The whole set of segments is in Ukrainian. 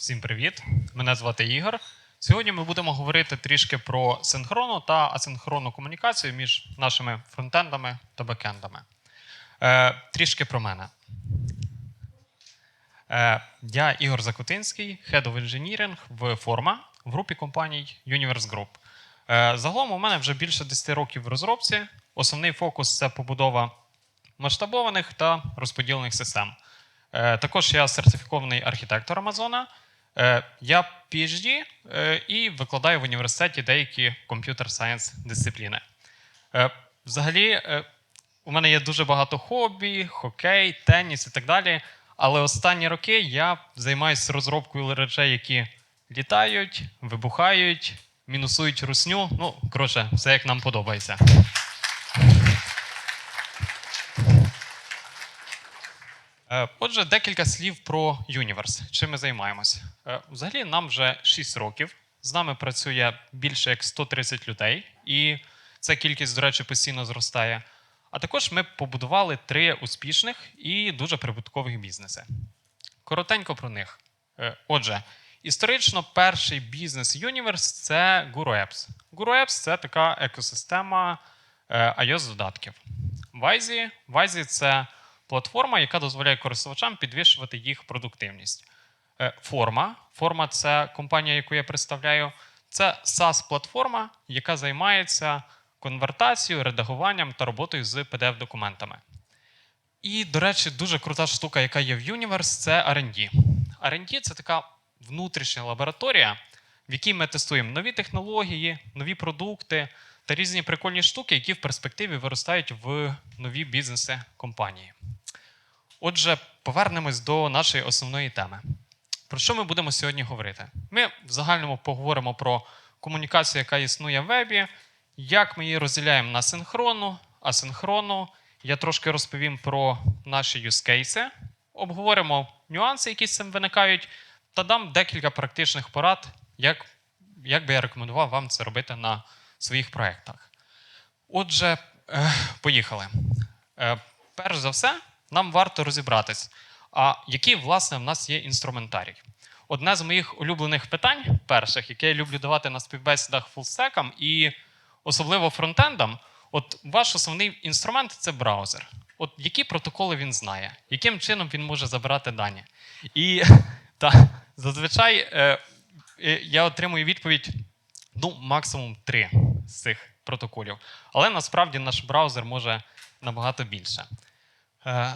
Всім привіт! Мене звати Ігор. Сьогодні ми будемо говорити трішки про синхронну та асинхронну комунікацію між нашими фронтендами та бекендами. Е, трішки про мене. Е, я Ігор Закутинський, Head of Engineering в Форма в групі компаній Universe Group. Е, загалом у мене вже більше 10 років в розробці. Основний фокус це побудова масштабованих та розподілених систем. Е, Також я сертифікований архітектор Амазона. Е, Я PhD е, і викладаю в університеті деякі комп'ютер сайенс дисципліни. Е, Взагалі, у мене є дуже багато хобі, хокей, теніс і так далі. Але останні роки я займаюся розробкою речей, які літають, вибухають, мінусують русню. Ну, коротше, все як нам подобається. Отже, декілька слів про Universe. Чим ми займаємось? Е, Взагалі, нам вже 6 років. З нами працює більше як 130 людей, і ця кількість, до речі, постійно зростає. А також ми побудували три успішних і дуже прибуткових бізнеси. Коротенько про них. Е, Отже, історично перший бізнес Universe це GuruApps. GuruApps – це така екосистема е, iOS-додатків. Вайзі, Вайзі це платформа, яка дозволяє користувачам підвищувати їх продуктивність. Е, Форма. Форма це компанія, яку я представляю. Це SaaS-платформа, яка займається конвертацією, редагуванням та роботою з PDF-документами. І, до речі, дуже крута штука, яка є в Universe, це R&D. R&D – це така внутрішня лабораторія, в якій ми тестуємо нові технології, нові продукти та різні прикольні штуки, які в перспективі виростають в нові бізнеси компанії. Отже, повернемось до нашої основної теми. Про що ми будемо сьогодні говорити? Ми в загальному поговоримо про комунікацію, яка існує в вебі, як ми її розділяємо на синхронну, асинхронну. Я трошки розповім про наші cases, обговоримо нюанси, які з цим виникають, та дам декілька практичних порад, як, як би я рекомендував вам це робити на своїх проєктах. Отже, е, поїхали. Е, Перш за все, нам варто розібратись, а який, власне, в нас є інструментарій. Одне з моїх улюблених питань, перших, яке я люблю давати на співбесідах фулстекам і особливо фронтендам, от ваш основний інструмент це браузер. От які протоколи він знає, яким чином він може забирати дані. І та, зазвичай е, е, я отримую відповідь ну, максимум три з цих протоколів. Але насправді наш браузер може набагато більше. Е,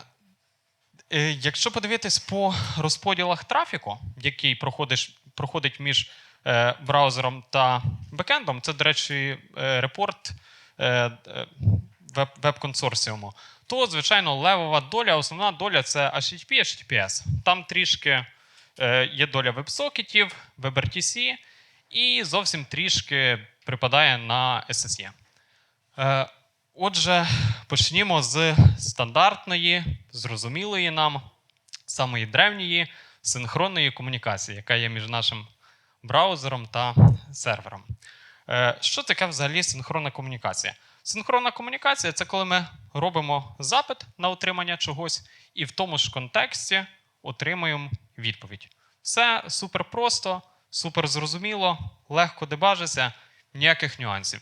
е, Якщо подивитись по розподілах трафіку, який проходить між е, браузером та бекендом, це, до речі, репорт веб, веб-консорціуму, то, звичайно, левова доля, основна доля це HTTP, HTTPS. Там трішки є доля веб-сокетів, WebRTC, і зовсім трішки припадає на SSE. Отже, почнімо з стандартної, зрозумілої нам, самої древньої синхронної комунікації, яка є між нашим браузером та сервером. Е, Що таке взагалі синхронна комунікація? Синхронна комунікація це коли ми робимо запит на отримання чогось, і в тому ж контексті отримуємо відповідь. Все супер просто, супер зрозуміло, легко дебажиться, ніяких нюансів.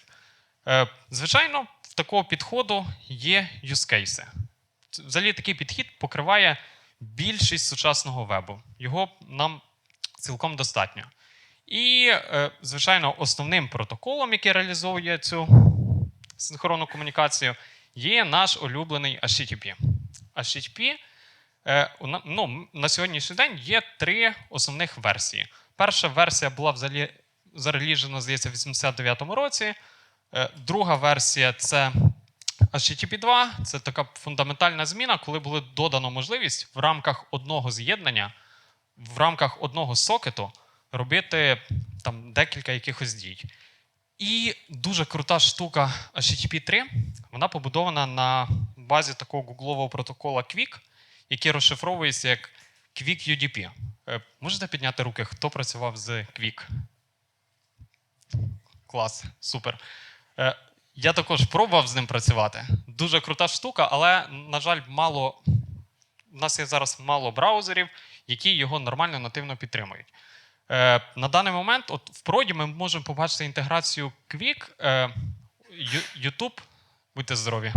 Е, Звичайно, такого підходу є cases. Взагалі такий підхід покриває більшість сучасного вебу. Його нам цілком достатньо. І, е, звичайно, основним протоколом, який реалізовує цю синхронну комунікацію, є наш улюблений HTTP. HTTP е, ну, на сьогоднішній день є три основних версії. Перша версія була взагалі зареліжена, здається, в 89-му році. Е, Друга версія це HTTP 2. Це така фундаментальна зміна, коли було додано можливість в рамках одного з'єднання, в рамках одного сокету робити там декілька якихось дій. І дуже крута штука HTTP 3, вона побудована на базі такого гуглового протокола Quick, який розшифровується як Quick UDP. Е, Можете підняти руки, хто працював з Quick? Клас, супер. Е, Я також пробував з ним працювати. Дуже крута штука, але, на жаль, мало. У нас є зараз мало браузерів, які його нормально нативно підтримують. Е, на даний момент, от в проді ми можемо побачити інтеграцію Quick, е, YouTube, будьте здорові.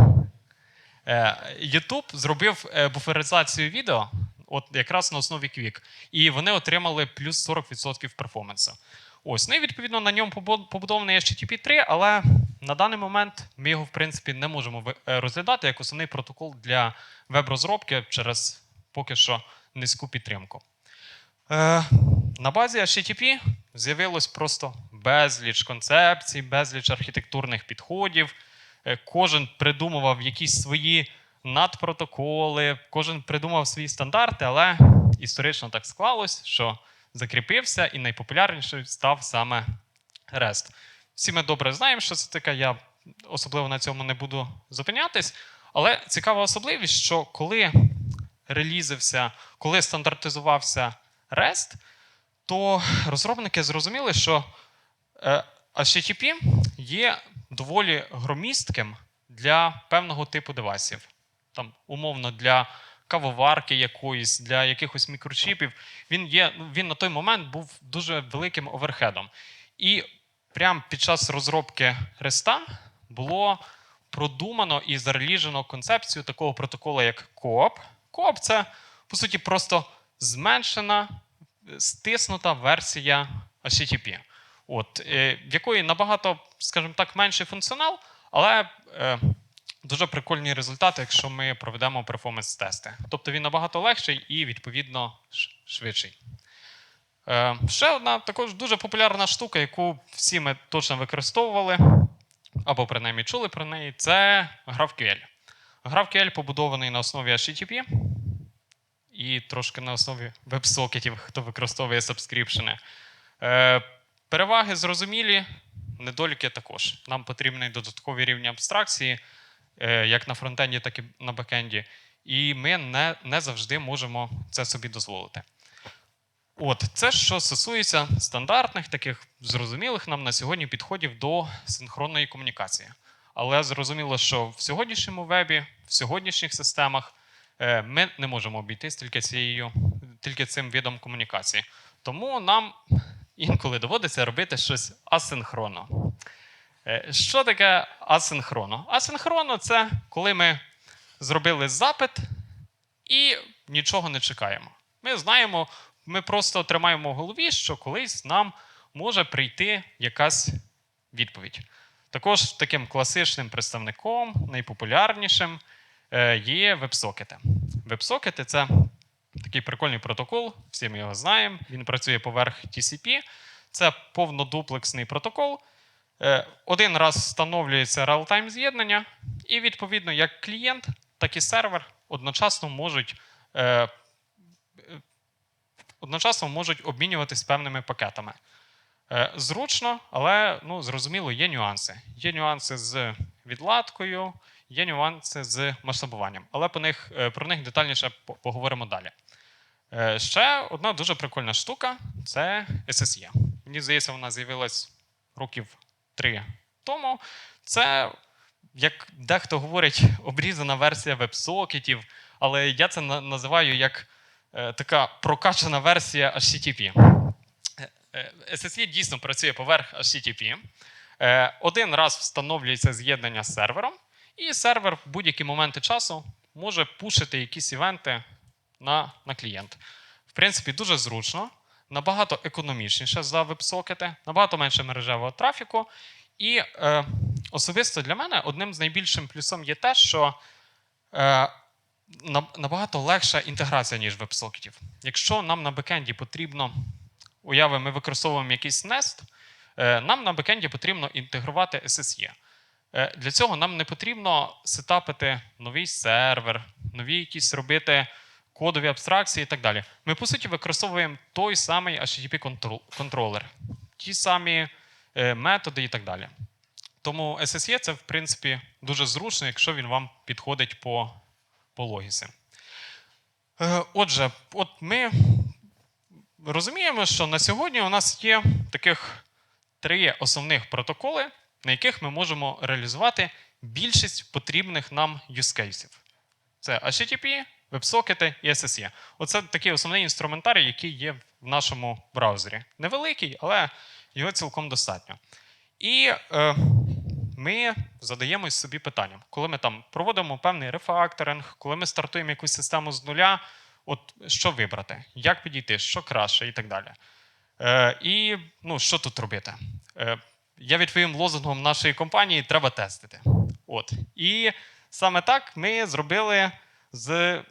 Е, YouTube зробив е, буферизацію відео, от якраз на основі Quick, і вони отримали плюс 40% перформансу. Ось, ну і відповідно на ньому побудований HTTP 3, але на даний момент ми його, в принципі, не можемо е, розглядати як основний протокол для веб-розробки через поки що низьку підтримку. Е, на базі HTTP з'явилось просто безліч концепцій, безліч архітектурних підходів. Е, Кожен придумував якісь свої надпротоколи, кожен придумав свої стандарти, але історично так склалось, що закріпився і найпопулярніший став саме REST. Всі ми добре знаємо, що це таке. Я особливо на цьому не буду зупинятись. Але цікава особливість, що коли релізився, коли стандартизувався REST, то розробники зрозуміли, що е, HTTP є доволі громістким для певного типу девайсів. Там, умовно, для кавоварки якоїсь, для якихось мікрочіпів. Він, є, ну, він на той момент був дуже великим оверхедом. І прямо під час розробки REST було продумано і зареліжено концепцію такого протоколу, як COOP. COOP – це, по суті, просто зменшена, стиснута версія HTTP. От, е, в якої набагато, скажімо так, менший функціонал, але е, дуже прикольні результати, якщо ми проведемо перформанс-тести. Тобто він набагато легший і, відповідно, швидший. Е, ще одна також дуже популярна штука, яку всі ми точно використовували, або принаймні чули про неї, це GraphQL. GraphQL побудований на основі HTTP і трошки на основі веб-сокетів, хто використовує сабскріпшени. Е, переваги зрозумілі, недоліки також. Нам потрібні додаткові рівні абстракції, як на фронтенді, так і на бекенді. І ми не, не завжди можемо це собі дозволити. От, це що стосується стандартних, таких зрозумілих нам на сьогодні підходів до синхронної комунікації. Але зрозуміло, що в сьогоднішньому вебі, в сьогоднішніх системах е, ми не можемо обійтись тільки, цією, тільки цим видом комунікації. Тому нам інколи доводиться робити щось асинхронно. Е, Що таке асинхронно? Асинхронно це коли ми зробили запит і нічого не чекаємо. Ми знаємо, ми просто тримаємо в голові, що колись нам може прийти якась відповідь. Також таким класичним представником, найпопулярнішим, е, є веб-сокети. Веб-сокети це такий прикольний протокол, всі ми його знаємо. Він працює поверх TCP. Це повнодуплексний протокол. Е, Один раз встановлюється реал-тайм з'єднання, і відповідно як клієнт, так і сервер одночасно можуть, е, е, одночасно можуть обмінюватись певними пакетами. Зручно, але ну, зрозуміло, є нюанси. Є нюанси з відладкою, є нюанси з масштабуванням. Але по них, про них детальніше поговоримо далі. Ще одна дуже прикольна штука це SSE. Мені здається, вона з'явилась років три тому. Це, як дехто говорить, обрізана версія веб-сокетів, але я це називаю як е, така прокачана версія HTTP. Е, е, SSE дійсно працює поверх HTTP. Один раз встановлюється з'єднання з сервером, і сервер в будь-які моменти часу може пушити якісь івенти на, на клієнт. В принципі, дуже зручно, набагато економічніше за веб-сокети, набагато менше мережевого трафіку. І е, особисто для мене одним з найбільшим плюсом є те, що е, набагато легша інтеграція, ніж веб-сокетів. Якщо нам на бекенді потрібно, уяви, ми використовуємо якийсь Nest, е, нам на бекенді потрібно інтегрувати SSE. Е, Для цього нам не потрібно сетапити новий сервер, нові якісь робити кодові абстракції і так далі. Ми, по суті, використовуємо той самий HTTP-контролер, ті самі е, методи і так далі. Тому SSE це, в принципі, дуже зручно, якщо він вам підходить по, по логіці. Е, Отже, от ми розуміємо, що на сьогодні у нас є таких три основних протоколи, на яких ми можемо реалізувати більшість потрібних нам cases. Це HTTP, веб-сокети і SSE. Оце такий основний інструментарій, який є в нашому браузері. Невеликий, але його цілком достатньо. І е, ми задаємось собі питанням, коли ми там проводимо певний рефакторинг, коли ми стартуємо якусь систему з нуля, от що вибрати, як підійти, що краще і так далі. Е, і ну, що тут робити? Е, я відповім лозунгом нашої компанії: треба тестити. От. І саме так ми зробили з.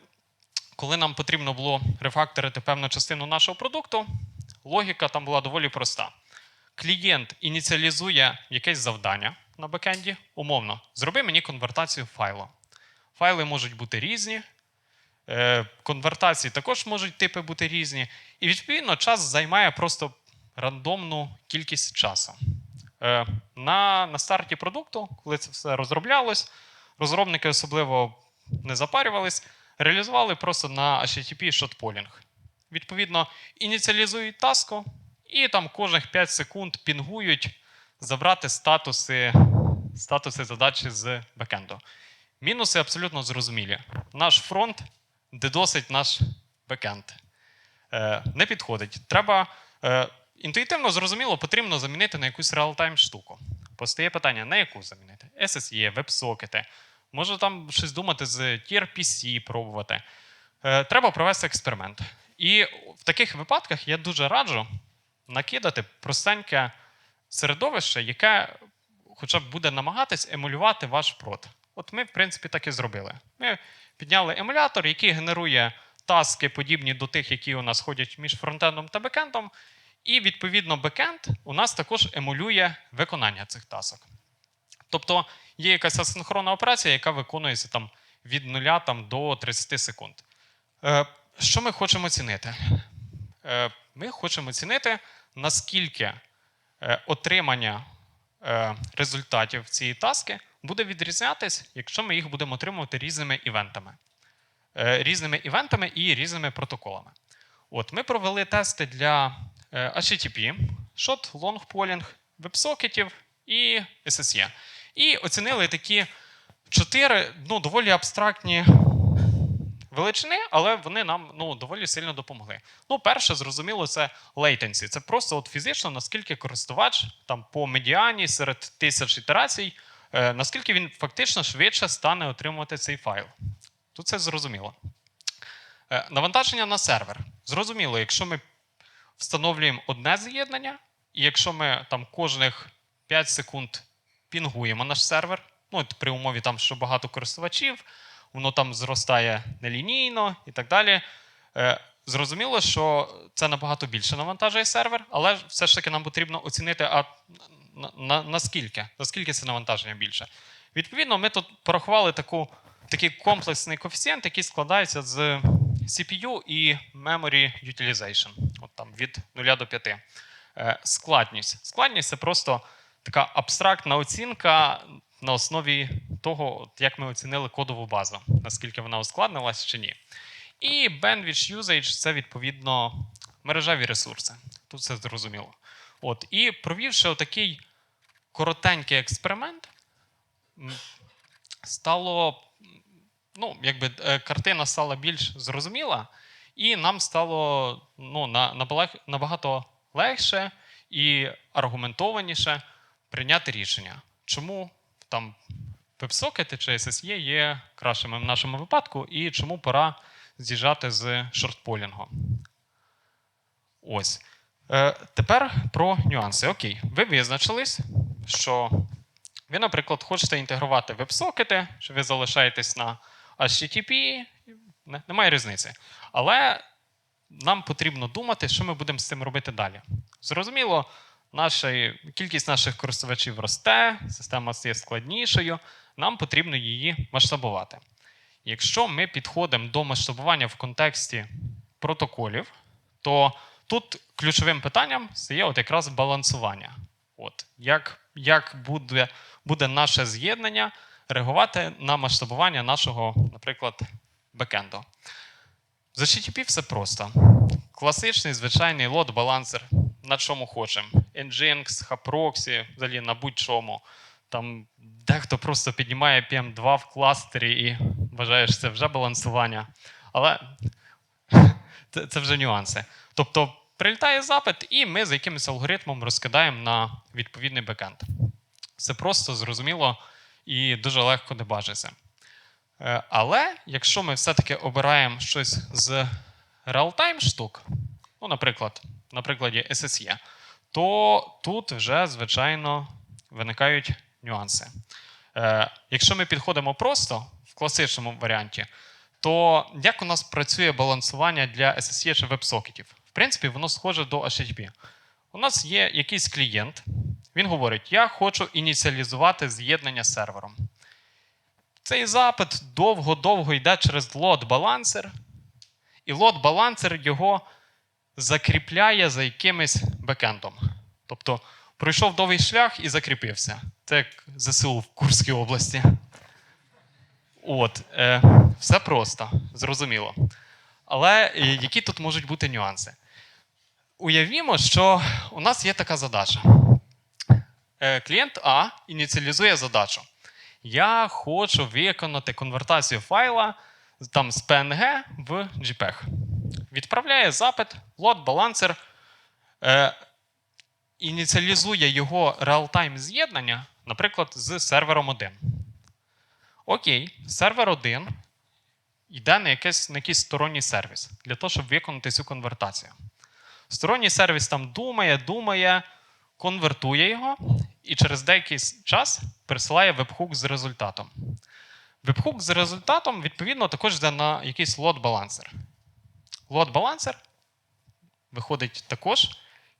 Коли нам потрібно було рефакторити певну частину нашого продукту, логіка там була доволі проста. Клієнт ініціалізує якесь завдання на бекенді, умовно, зроби мені конвертацію файлу. Файли можуть бути різні, е, конвертації також можуть типи бути різні. І відповідно час займає просто рандомну кількість часу. Е, на, на старті продукту, коли це все розроблялось, розробники особливо не запарювались, реалізували просто на HTTP shotpolling. Відповідно, ініціалізують таску, і там кожних 5 секунд пінгують забрати статуси, статуси задачі з бекенду. Мінуси абсолютно зрозумілі. Наш фронт дедосить наш бекенд. Е, не підходить. Треба е, інтуїтивно зрозуміло, потрібно замінити на якусь реал-тайм штуку. Постає питання, на яку замінити? SSE, веб-сокети. Може там щось думати з TRPC пробувати. Е, треба провести експеримент. І в таких випадках я дуже раджу накидати простеньке середовище, яке хоча б буде намагатись емулювати ваш прод. От ми, в принципі, так і зробили. Ми підняли емулятор, який генерує таски, подібні до тих, які у нас ходять між фронтендом та бекендом. І, відповідно, бекенд у нас також емулює виконання цих тасок. Тобто є якась асинхронна операція, яка виконується там, від 0 там, до 30 секунд. Е, що ми хочемо оцінити? Е, ми хочемо оцінити, наскільки е, отримання результатів цієї таски буде відрізнятись, якщо ми їх будемо отримувати різними івентами. Різними івентами і різними протоколами. От, ми провели тести для HTTP, short, long polling, веб-сокетів і SSE. І оцінили такі чотири ну, доволі абстрактні величини, але вони нам ну, доволі сильно допомогли. Ну, перше, зрозуміло, це latency. Це просто от фізично, наскільки користувач там по медіані серед тисяч ітерацій, е, наскільки він фактично швидше стане отримувати цей файл. Тут це зрозуміло. Е, навантаження на сервер. Зрозуміло, якщо ми встановлюємо одне з'єднання, і якщо ми там кожних 5 секунд пінгуємо наш сервер, ну, от при умові, там, що багато користувачів, воно там зростає нелінійно і так далі. Е, Зрозуміло, що це набагато більше навантажує сервер, але все ж таки нам потрібно оцінити, а на, на, наскільки, наскільки це навантаження більше. Відповідно, ми тут порахували таку, такий комплексний коефіцієнт, який складається з CPU і Memory Utilization, от там від 0 до 5. Е, Складність. Складність це просто така абстрактна оцінка на основі того, як ми оцінили кодову базу, наскільки вона ускладнилась чи ні. І bandwidth usage це відповідно мережеві ресурси. Тут все зрозуміло. От, і провівши отакий коротенький експеримент, стало, ну, якби е, картина стала більш зрозуміла, і нам стало ну, набагато легше і аргументованіше прийняти рішення, чому там веб-сокети чи SSE є кращими в нашому випадку, і чому пора з'їжджати з шортполінгу. Ось. Е, тепер про нюанси. Окей, ви визначились, що ви, наприклад, хочете інтегрувати веб-сокети, що ви залишаєтесь на HTTP, не- немає різниці. Але нам потрібно думати, що ми будемо з цим робити далі. Зрозуміло, наша, кількість наших користувачів росте, система стає складнішою, нам потрібно її масштабувати. Якщо ми підходимо до масштабування в контексті протоколів, то тут ключовим питанням стає от якраз балансування. От, як як буде, буде наше з'єднання реагувати на масштабування нашого, наприклад, бекенду. За HTTP все просто. Класичний звичайний лот-балансер, на чому хочемо. Nginx, Haproxy, взагалі на будь-чому. Там дехто просто піднімає PM2 в кластері і вважає, що це вже балансування. Але це, це вже нюанси. Тобто прилітає запит, і ми за якимось алгоритмом розкидаємо на відповідний бекенд. Це просто зрозуміло і дуже легко дебажиться. Е, Але якщо ми все-таки обираємо щось з реал-тайм штук, ну, наприклад, на прикладі SSE, то тут вже, звичайно, виникають нюанси. Е, Якщо ми підходимо просто в класичному варіанті, то як у нас працює балансування для SSE чи веб-сокетів? В принципі, воно схоже до HTTP. У нас є якийсь клієнт, він говорить: Я хочу ініціалізувати з'єднання з сервером. Цей запит довго-довго йде через лот-балансер, і лот-балансер його закріпляє за якимось бекендом. Тобто пройшов довгий шлях і закріпився. Це як ЗСУ в Курській області. От, е, все просто, зрозуміло. Але е, які тут можуть бути нюанси? Уявімо, що у нас є така задача. Е, клієнт А ініціалізує задачу. Я хочу виконати конвертацію файла там, з PNG в JPEG. Відправляє запит, лот-балансер, е, ініціалізує його реал-тайм з'єднання, наприклад, з сервером 1. Окей, сервер 1 йде на, якийсь, на якийсь сторонній сервіс для того, щоб виконати цю конвертацію. Сторонній сервіс там думає, думає, конвертує його і через деякий час присилає вебхук з результатом. Вебхук з результатом, відповідно, також йде на якийсь лот-балансер. Лот-балансер виходить також,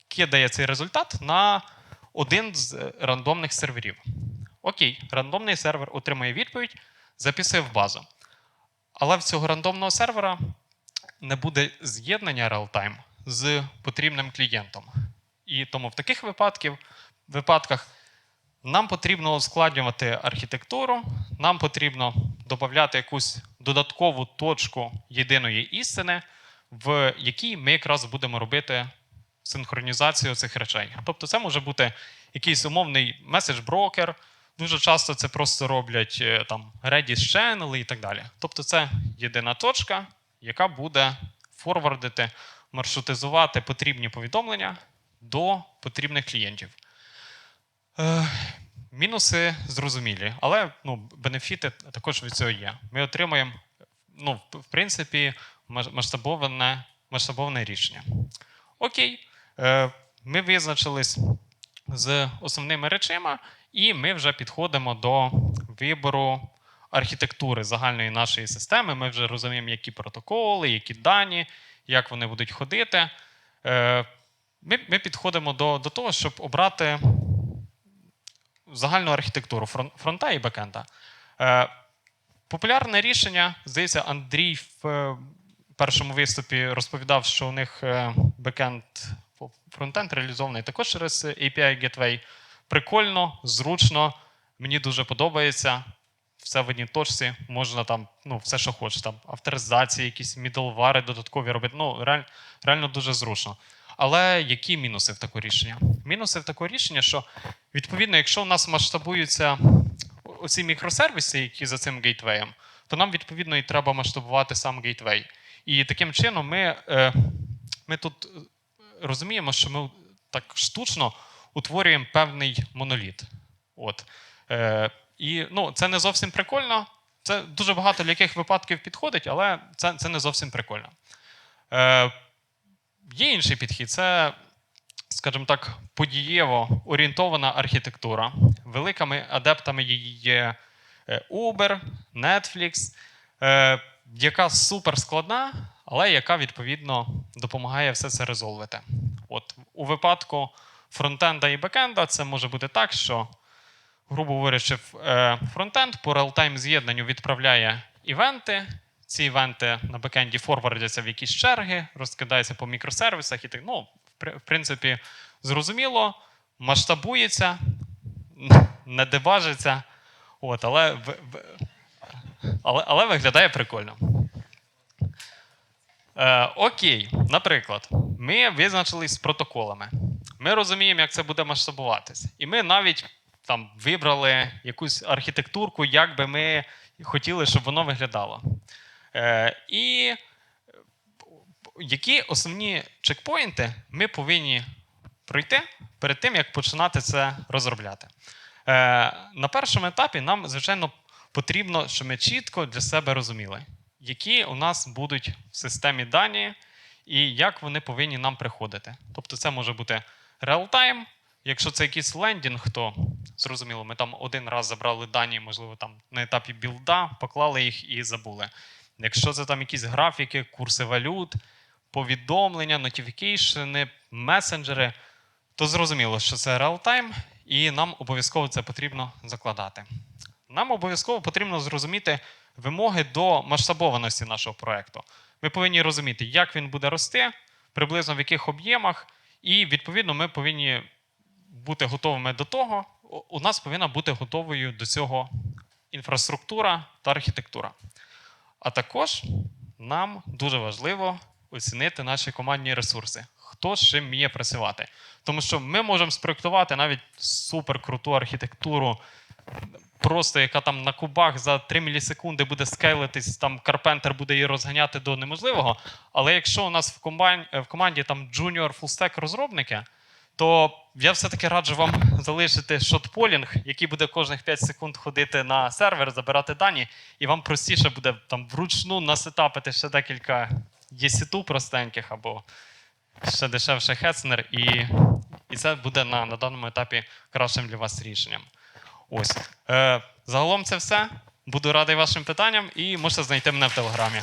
кидає цей результат на один з е, рандомних серверів. Окей, рандомний сервер отримує відповідь, записує в базу. Але в цього рандомного сервера не буде з'єднання реал-тайм з потрібним клієнтом. І тому в таких випадків, випадках нам потрібно ускладнювати архітектуру, нам потрібно додати якусь додаткову точку єдиної істини, в якій ми якраз будемо робити синхронізацію цих речей. Тобто, це може бути якийсь умовний меседж-брокер. Дуже часто це просто роблять е, там Redis channel і так далі. Тобто, це єдина точка, яка буде форвардити, маршрутизувати потрібні повідомлення до потрібних клієнтів. Мінуси зрозумілі, але ну, бенефіти також від цього є. Ми отримуємо, ну, в принципі, масштабоване, масштабоване рішення. Окей, е, ми визначились з основними речима, і ми вже підходимо до вибору архітектури загальної нашої системи. Ми вже розуміємо, які протоколи, які дані, як вони будуть ходити. Е, Ми, ми підходимо до, до того, щоб обрати загальну архітектуру фронта і бекенда. Е, Популярне рішення, здається, Андрій в е, першому виступі розповідав, що у них е, бекенд фронтенд реалізований також через API Gateway. Прикольно, зручно, мені дуже подобається. Все в одній точці, можна там, ну, все, що хочеш, там авторизації, якісь мідлвари додаткові робити. Ну, реаль, реально дуже зручно. Але які мінуси в такого рішення? Мінуси в такого рішення, що відповідно, якщо у нас масштабуються оці мікросервіси, які за цим гейтвеєм, то нам відповідно і треба масштабувати сам гейтвей. І таким чином ми, е, ми тут е, розуміємо, що ми так штучно утворюємо певний моноліт. От. Е, і ну, це не зовсім прикольно. Це дуже багато для яких випадків підходить, але це, це не зовсім прикольно. Є інший підхід це, скажімо так, подієво орієнтована архітектура. Великими адептами її є е, Uber, Netflix, е, яка супер складна, але яка відповідно допомагає все це резолвити. От у випадку фронтенда і бекенда це може бути так, що, грубо говорячи, е, фронтенд по реалтайм з'єднанню відправляє івенти. Ці івенти на бекенді форвардяться в якісь черги, розкидаються по мікросервісах і так. Ну, в принципі, зрозуміло, масштабується, не дебажиться. От, але, але, але виглядає прикольно. Е, окей, наприклад, ми визначились з протоколами. Ми розуміємо, як це буде масштабуватись. І ми навіть там вибрали якусь архітектурку, як би ми хотіли, щоб воно виглядало. Е, і які основні чекпоінти ми повинні пройти перед тим, як починати це розробляти. Е, на першому етапі нам, звичайно, потрібно, щоб ми чітко для себе розуміли, які у нас будуть в системі дані і як вони повинні нам приходити. Тобто, це може бути реал-тайм. Якщо це якийсь лендінг, то зрозуміло, ми там один раз забрали дані, можливо, там на етапі білда, поклали їх і забули. Якщо це там якісь графіки, курси валют, повідомлення, нотіфікейшени, месенджери, то зрозуміло, що це реал-тайм, і нам обов'язково це потрібно закладати. Нам обов'язково потрібно зрозуміти вимоги до масштабованості нашого проекту. Ми повинні розуміти, як він буде рости, приблизно в яких об'ємах, і відповідно ми повинні бути готовими до того. У нас повинна бути готовою до цього інфраструктура та архітектура. А також нам дуже важливо оцінити наші командні ресурси. Хто з чим вміє працювати. Тому що ми можемо спроектувати навіть суперкруту архітектуру, просто яка там на кубах за 3 мілісекунди буде скейлитись, там Карпентер буде її розганяти до неможливого. Але якщо у нас в команді, в команді там джуніор фулстек розробники, то я все-таки раджу вам залишити шотполінг, який буде кожних 5 секунд ходити на сервер, забирати дані, і вам простіше буде там вручну насетапити ще декілька єсіту простеньких або ще дешевше Хецнер, і, і це буде на, на даному етапі кращим для вас рішенням. Ось. Е, загалом це все. Буду радий вашим питанням і можете знайти мене в телеграмі.